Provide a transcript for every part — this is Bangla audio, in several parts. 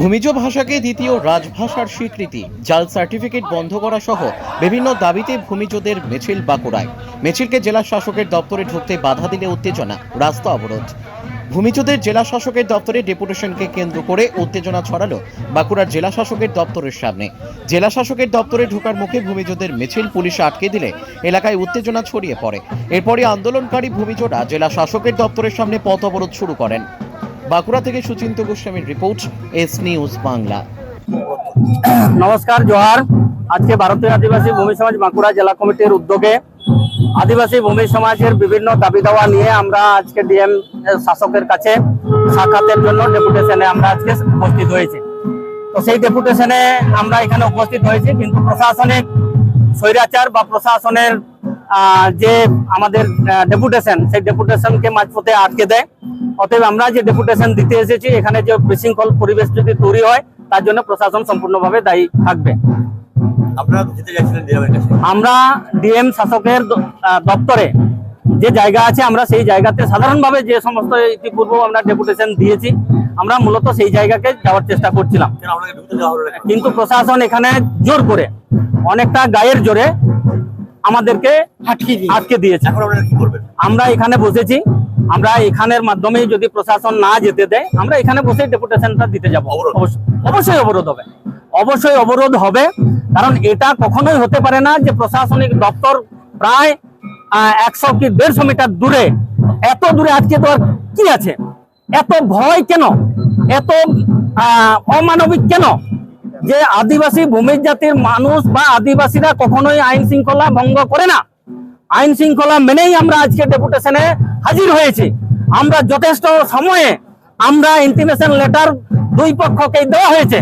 ভূমিজ ভাষাকে দ্বিতীয় রাজভাষার স্বীকৃতি। জাল সার্টিফিকেট বন্ধ করা সহ বিভিন্ন দাবিতে ভূমিজদের মিছিল বাঁকুড়ায়। মিছিলকে জেলা শাসকের দপ্তরে ঢুকতে বাধা দিলে উত্তেজনা, রাস্তা অবরোধ। ভূমিজদের জেলা শাসকের দপ্তরে ডেপুটেশনকে কেন্দ্র করে উত্তেজনা ছড়ালো বাঁকুড়ার জেলা শাসকের দপ্তরের সামনে। জেলা শাসকের দপ্তরে ঢোকার মুখে ভূমিজদের মিছিল পুলিশ আটকে দিলে এলাকায় উত্তেজনা ছড়িয়ে পড়ে। এরপরই আন্দোলনকারী ভূমিজরা জেলা শাসকের দপ্তরের সামনে পথ অবরোধ শুরু করেন। বাঁকুড়া থেকে সুচিন্ত গোস্বামীর রিপোর্ট, এস নিউজ বাংলা। নমস্কার, জোহার। আজকে ভারতীয় আদিবাসী ভূমি সমাজ বাঁকুড়া জেলা কমিটির উদ্যোগে আদিবাসী ভূমি সমাজের বিভিন্ন দাবি দাওয়া নিয়ে আমরা আজকে ডিএম শাসকের কাছে সাক্ষাতের জন্য ডেপুটেশনে আমরা আজকে উপস্থিত হয়েছি। তো সেই ডেপুটেশনে আমরা এখানে উপস্থিত হয়েছি, কিন্তু প্রশাসনিক স্বৈরাচার বা প্রশাসনের যে আমাদের ডেপুটেশন, সেই ডেপুটেশনকে মাঝপথে আটকে দেয়। অতএব আমরা যে ডেপুটেশন দিতে এসেছি এখানে যে বিশৃঙ্খল পরিবেশ যদি তৈরি হয় তার জন্য প্রশাসন সম্পূর্ণভাবে দায়ী থাকবে। আমরা ডিএম শাসকের দপ্তরে যে জায়গা আছে আমরা সেই জায়গাতে সাধারণভাবে যে সমস্ত ইতিপূর্ব আমরা ডেপুটেশন দিয়েছি আমরা মূলত সেই জায়গাকে যাওয়ার চেষ্টা করছিলাম। কিন্তু প্রশাসন এখানে জোর করে অনেকটা গায়ের জোরে আমাদেরকে আটকে দিয়েছে। আমরা এখানে বসেছি আমরা এখানের মাধ্যমে যদি প্রশাসন না যেতে দেয় আমরা এখানে বসে ডেপুটেশনটা দিতে যাব? অবশ্যই অবরোধ হবে। অবশ্যই অবরোধ হবে কারণ এটা কখনোই হতে পারে না যে প্রশাসনিক দপ্তর প্রায় একশো কি দেড়শো মিটার দূরে এত দূরে আটকে দেওয়ার কি আছে? এত ভয় কেন? এত অমানবিক কেন? যে আদিবাসী ভূমি জাতির মানুষ বা আদিবাসীরা কখনোই আইন শৃঙ্খলা ভঙ্গ করে না। আইন শৃঙ্খলা মেনেই আমরা আজকে ডেপুটেশনে হাজির হয়েছি। আমরা যথেষ্ট সময়ে আমরা ইন্টিমেশন লেটার দুই পক্ষকে দেওয়া হয়েছে।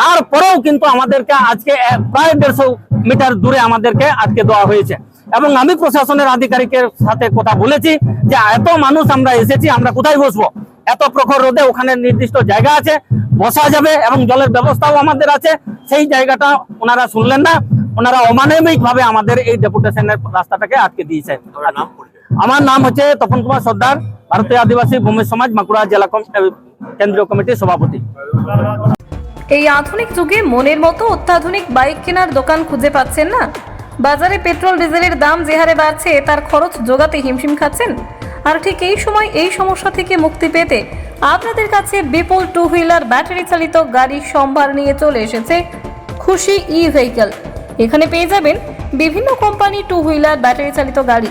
তারপরেও কিন্তু আমাদেরকে আজকে প্রায় দেড়শো মিটার দূরে আমাদেরকে আটকে দেওয়া হয়েছে। এবং আমি প্রশাসনের আধিকারিকের সাথে কথা বলেছি যে, এত মানুষ আমরা এসেছি, আমরা কোথায় বসবো? এত প্রখর রোদে ওখানে নির্দিষ্ট জায়গা আছে, বসা যাবে এবং জলের ব্যবস্থাও আমাদের আছে। সেই জায়গাটা ওনারা শুনলেন না। ওনারা অমানবিক ভাবে আমাদের এই ডেপুটেশনের রাস্তাটাকে আটকে দিয়েছে। আমার নাম হচ্ছে তপন কুমার সর্দার, ভারতীয় আদিবাসী ভূমি সমাজ, বাঁকুড়া জেলা কেন্দ্রীয় কমিটির সভাপতি। এই আধুনিক যুগে মনের মতো অত্যাধুনিক বাইক কেনার দোকান খুঁজে পাচ্ছেন না? বাজারে পেট্রোল, ডিজেলের দাম যে হারে বাড়ছে, তার খরচ যোগাতে হিমশিম খাচ্ছেন? আর ঠিক এই সময় এই সমস্যা থেকে মুক্তি পেতে আপনাদের কাছে বিপুল টু হুইলার ব্যাটারি চালিত গাড়ির সম্ভার নিয়ে চলে এসেছে খুশি ই ভেহিকল এখানে পেয়ে যাবেন বিভিন্ন কোম্পানি টু হুইলার ব্যাটারি চালিত গাড়ি।